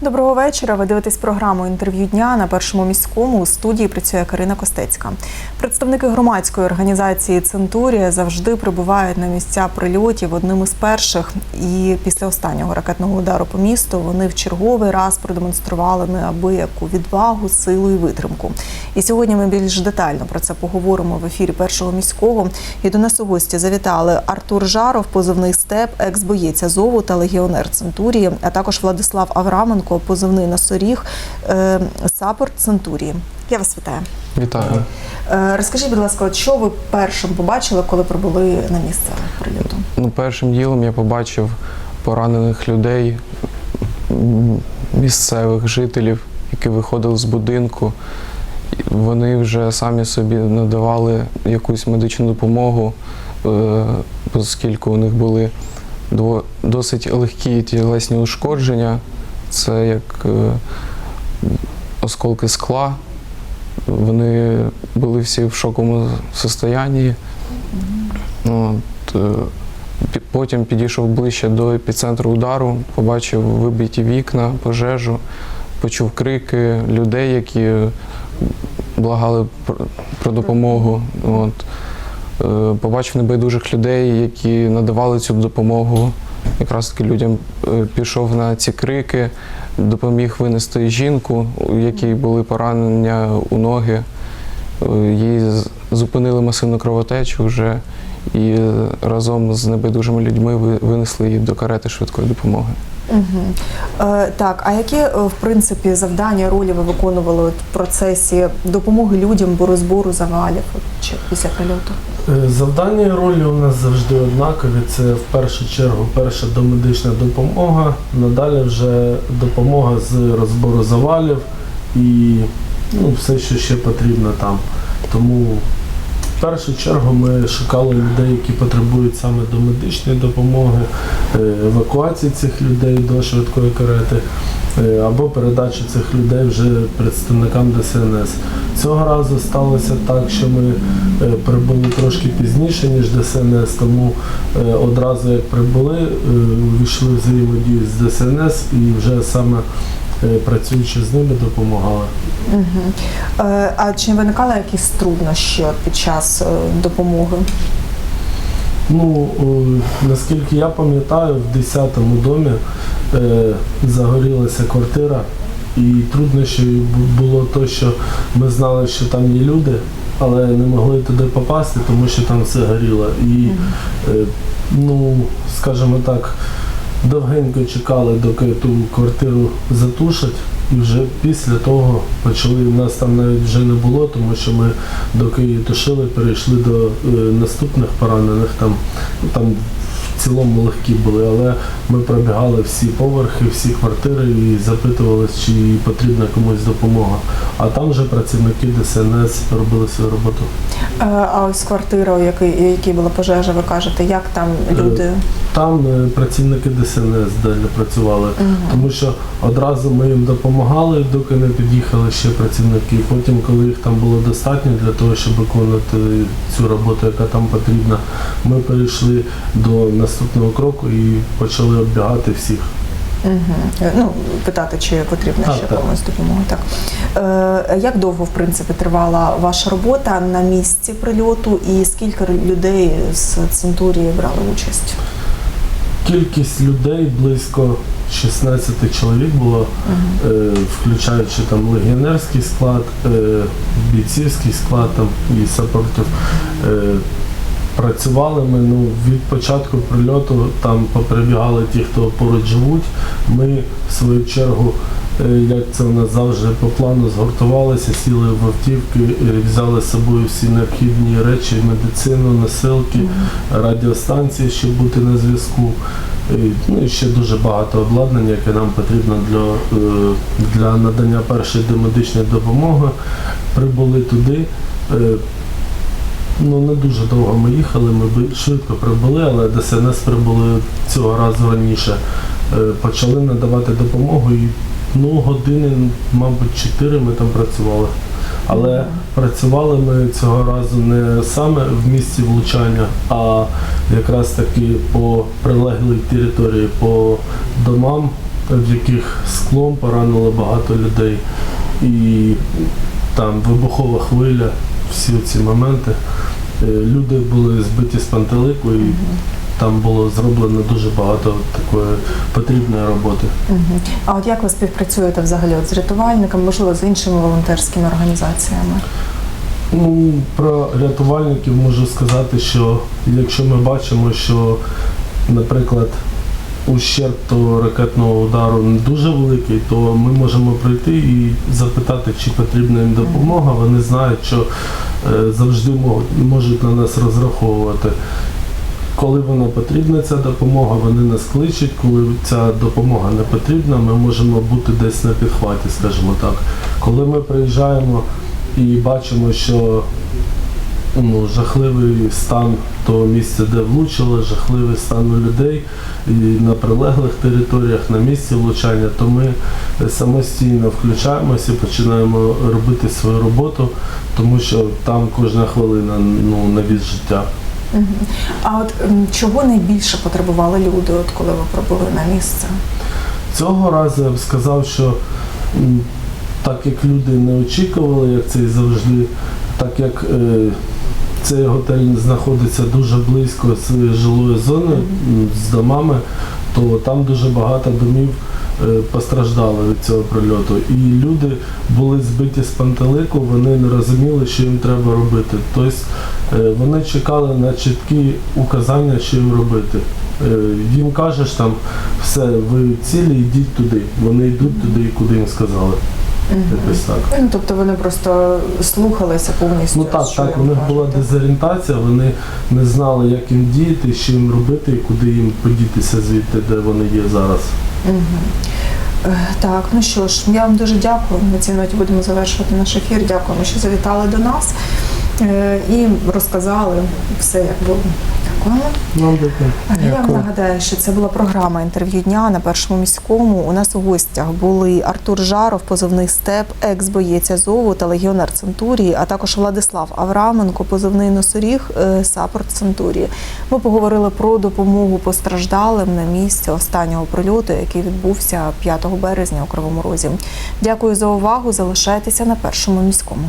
Доброго вечора. Ви дивитесь програму інтерв'ю дня на першому міському. У студії працює Карина Костецька. Представники громадської організації Центурія завжди прибувають на місця прильотів одним із перших. І після останнього ракетного удару по місту вони в черговий раз продемонстрували неабияку відвагу, силу і витримку. І сьогодні ми більш детально про це поговоримо в ефірі першого міського. І до нас у гості завітали Артур Жаров, позивний степ, екс-боєць Азову та легіонер Центурії, а також Владислав Авраменко, позивний носоріг, е, саппорт Центурії. Я вас вітаю. Вітаю. Е, Розкажіть, будь ласка, що ви першим побачили, коли прибули на місце прильоту? Ну, першим ділом я побачив поранених людей, місцевих жителів, які виходили з будинку. Вони вже самі собі надавали якусь медичну допомогу, е, оскільки у них були досить легкі тілесні ушкодження. Це як е, осколки скла. Вони були всі в шоковому состоянні. От, е, потім підійшов ближче до епіцентру удару, побачив вибиті вікна, пожежу, почув крики людей, які благали про, допомогу. От. Е, Побачив небайдужих людей, які надавали цю допомогу. Якраз таки людям е, пішов на ці крики, допоміг винести жінку, у якій були поранення у ноги. Е, Її зупинили масивну кровотечу вже і разом з небайдужими людьми ви- винесли її до карети швидкої допомоги. Угу. Е, так, а які е, в принципі завдання, ролі ви виконували в процесі допомоги людям бо розбору завалів чи після прильоту? Е, Завдання і ролі у нас завжди однакові. Це в першу чергу перша домедична допомога, надалі вже допомога з розбору завалів і ну, все, що ще потрібно там. Тому першу чергу ми шукали людей, які потребують саме домедичної допомоги, е, евакуації цих людей до швидкої карети. е, Або передачі цих людей вже представникам ДСНС. Цього разу сталося так, що ми е, прибули трошки пізніше, ніж ДСНС, тому одразу як прибули, увійшли взаємодію з ДСНС і вже саме працюючи з ними допомагали. Угу. Е, а чи виникали якісь труднощі під час е, допомоги? Ну, наскільки я пам'ятаю, в 10-му домі е, загорілася квартира, і труднощі було те, що ми знали, що там є люди, але не могли туди попасти, тому що там все горіло. І, е, ну, скажімо так, довгенько чекали, доки ту квартиру затушать. І вже після того почали, нас там навіть вже не було, тому що ми доки її тушили, перейшли до е, наступних поранених. Там, там в цілому легкі були, але ми пробігали всі поверхи, всі квартири і запитували, чи потрібна комусь допомога. А там вже працівники ДСНС робили свою роботу. Е, а ось квартира, у якій, якій була пожежа, ви кажете, як там люди? Там е, працівники ДСНС далі працювали, тому що одразу ми їм допомагали, доки не під'їхали ще працівники. Потім, коли їх там було достатньо для того, щоб виконувати цю роботу, яка там потрібна, ми перейшли до наступного кроку і почали оббігати всіх. Угу. Ну, питати, чи потрібна Так, ще так. комусь допомога. Так. Е, як довго, в принципі, тривала ваша робота на місці прильоту і скільки людей з Центурії брали участь? Кількість людей близько 16 чоловік було, е, включаючи там легіонерський склад, е, бійцівський склад там, і сапортів. Е, Працювали ми ну, від початку прильоту, там поприбігали ті, хто поруч живуть. Ми, в свою чергу, як це у нас завжди по плану, згуртувалися, сіли в автівки, е, взяли з собою всі необхідні речі, медицину, носилки, радіостанції, щоб бути на зв'язку. Е, Ну і ще дуже багато обладнання, яке нам потрібно для, е, для надання першої домедичної допомоги. Прибули туди. Е, Ну, не дуже довго ми їхали, ми швидко прибули, але ДСНС прибули цього разу раніше. Е, Почали надавати допомогу і ну, години, мабуть, чотири ми там працювали. Але працювали ми цього разу не саме в місці влучання, а якраз таки по прилеглій території, по домам, в яких склом поранило багато людей. І там вибухова хвиля, всі ці моменти. Е, Люди були збиті з пантелику і там було зроблено дуже багато такої потрібної роботи. А от як ви співпрацюєте взагалі от з рятувальниками, можливо, з іншими волонтерськими організаціями? Ну, про рятувальників можу сказати, що якщо ми бачимо, що, наприклад, ущерб того ракетного удару не дуже великий, то ми можемо прийти і запитати, чи потрібна їм допомога. Вони знають, що е, завжди можуть на нас розраховувати. Коли вона потрібна, ця допомога, вони нас кличуть. Коли ця допомога не потрібна, ми можемо бути десь на підхваті, скажімо так. Коли ми приїжджаємо і бачимо, що ну, жахливий стан того місця, де влучило, жахливий стан у людей і на прилеглих територіях, на місці влучання, то ми самостійно включаємося і починаємо робити свою роботу, тому що там кожна хвилина ну, на від життя. А от чого найбільше потребували люди, от коли ви прибули на місце? Цього разу я б сказав, що так як люди не очікували, як це і завжди, так як е, цей готель знаходиться дуже близько з жилої зони, з домами, то там дуже багато домів е, постраждали від цього прильоту. І люди були збиті з пантелику, вони не розуміли, що їм треба робити. Тобто вони чекали на чіткі указання, що їм робити. Е, Їм кажеш там, все, ви цілі, йдіть туди. Вони йдуть туди, куди їм сказали. Якось так. Ну, тобто вони просто слухалися повністю. Ну так, що так, у них була дезорієнтація, вони не знали, як їм діяти, що їм робити і куди їм подітися звідти, де вони є зараз. Е, Так, ну що ж, я вам дуже дякую. На цій ноті будемо завершувати наш ефір. Дякуємо, що завітали до нас е, і розказали все, як було. Я вам нагадаю, що це була програма інтерв'ю дня на першому міському. У нас у гостях були Артур Жаров, позивний степ, екс-боєць Азову та легіонер Центурії, а також Владислав Авраменко, позивний носоріг е, Сапорт Центурії. Ми поговорили про допомогу постраждалим на місці останнього прильоту, який відбувся 5 березня у Кривому Розі. Дякую за увагу. Залишайтеся на першому міському.